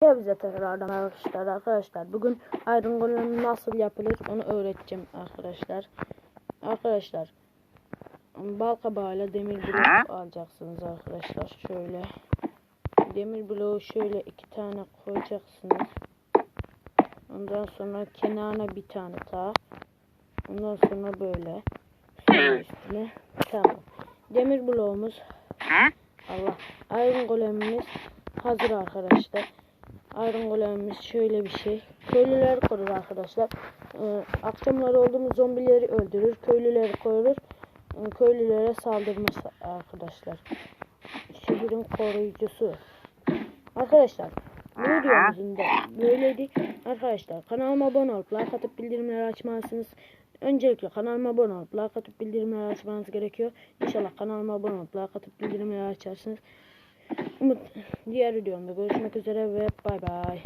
Hepinize tekrardan arkadaşlar arkadaşlar bugün Iron Golem nasıl yapılır onu öğreteceğim arkadaşlar. Arkadaşlar bal kabağıyla demir blok alacaksınız arkadaşlar şöyle. Demir bloğu şöyle iki tane koyacaksınız. Ondan sonra kenarına bir tane daha. Ondan sonra böyle. Sonra üstüne. Tamam. Demir bloğumuz Allah. Iron golemimiz hazır arkadaşlar. Iron golemimiz şöyle bir şey. Köylüleri korur arkadaşlar. Ee, akşamları olduğumuz zombileri öldürür. Köylüleri korur. Ee, köylülere saldırmaz arkadaşlar. Şehrin koruyucusu. Arkadaşlar bu videomuzun da böyleydi. Arkadaşlar kanalıma abone olup like atıp bildirimleri açmalısınız. Öncelikle kanalıma abone olup like atıp bildirimleri açmanız gerekiyor. İnşallah kanalıma abone olup like atıp bildirimleri açarsınız. Diğer videomda görüşmek üzere ve bay bay.